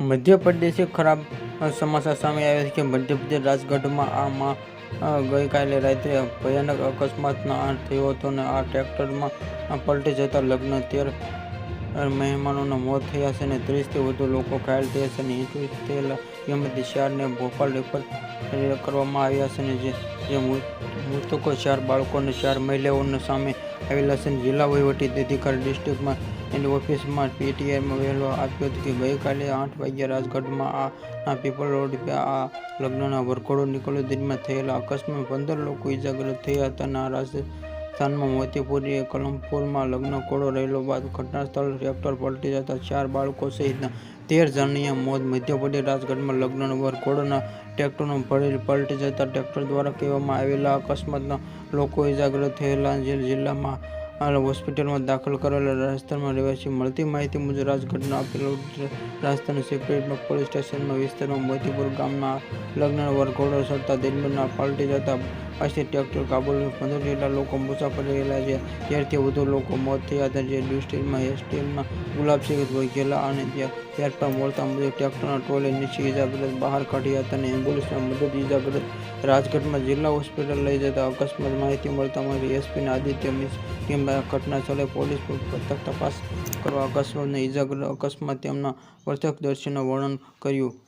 મધ્યપ્રદેશે ખરાબ સમાચાર સામે આવ્યા છે કે મધ્યપ્રદેશ રાજગઢમાં આમાં ગઈકાલે રાત્રે ભયાનક અકસ્માતના થયો હતો અને આ ટ્રેક્ટરમાં પલટી જતા લગ્ન તેર મહેમાનોના મોત થયા છે અને ત્રીસથી વધુ લોકો ઘાયલ થયા છે અને ઇંચું થયેલા એમાંથી ભોપાલ રેફર કરવામાં આવ્યા છે અને જે જે મૃતકો ચાર બાળકો અને ચાર મહિલાઓને સામે આવેલા છે જિલ્લા વહીવટી અધિકારી ડિસ્ટ્રિક્ટમાં એની ઓફિસમાં પીટીઆઈમાં વહેલો આપ્યો હતો કે ગઈકાલે આઠ વાગ્યા રાજગઢમાં આ પીપલ રોડ પર આ લગ્નના વરઘોડો નીકળ્યો. દરમિયાન થયેલા અકસ્માતમાં પંદર લોકો ઇજાગ્રસ્ત થયા હતા. અને રાજસ્થાનમાં મોતીપુરી કલમપુરમાં લગ્ન કોડો રહેલો બાદ ઘટના સ્થળ ટ્રેક્ટર પલટી જતા ચાર બાળકો સહિતના તેર જણની મોત મધ્યપ્રદેશ રાજગઢમાં લગ્નનો વરઘોડોના ટ્રેક્ટરનો ભરેલ પલટી જતા ટ્રેક્ટર દ્વારા કહેવામાં આવેલા અકસ્માતના લોકો ઇજાગ્રસ્ત થયેલા. જિલ્લામાં હાલ હોસ્પિટલમાં દાખલ કરેલા રાજસ્થાનમાં રહેવાસી મળતી માહિતી મુજબ રાજગઢના આપેલો રાજસ્થાન સેક્રેટમાં પોલીસ સ્ટેશનના વિસ્તારમાં મોતીપુર ગામના લગ્ન વરઘોડો સરતા દરમિયાન પાલટી જતા પાસે ટ્રેક્ટર કાબુલમાં પંદર જેટલા લોકો મુસાફરી રહેલા છે. ત્યારથી વધુ લોકો મોત થયા હતા. જે ડિસ્ટ્રિક્ટમાં એસટીએમના ગુલાબસિંહ વગેલા અને ત્યાં ત્યારબાદ મળતા મુજબ ટ્રેક્ટરના ટ્રોલે નીચે ઇજાગ્રસ્ત, બહાર કાઢ્યા હતા અને એમ્બ્યુલન્સના મદદ ઇજાગ્રસ્ત રાજકોટમાં જિલ્લા હોસ્પિટલ લઈ જતા અકસ્માત માહિતી મળતા માહિતી એસપીના આદિત્ય ટીમ ઘટના સ્થળે પોલીસ પથક તપાસ કરવા અકસ્માતને ઇજાગ્રસ્ત, અકસ્માત તેમના પ્રત્યક્ષદર્શીનું વર્ણન કર્યું.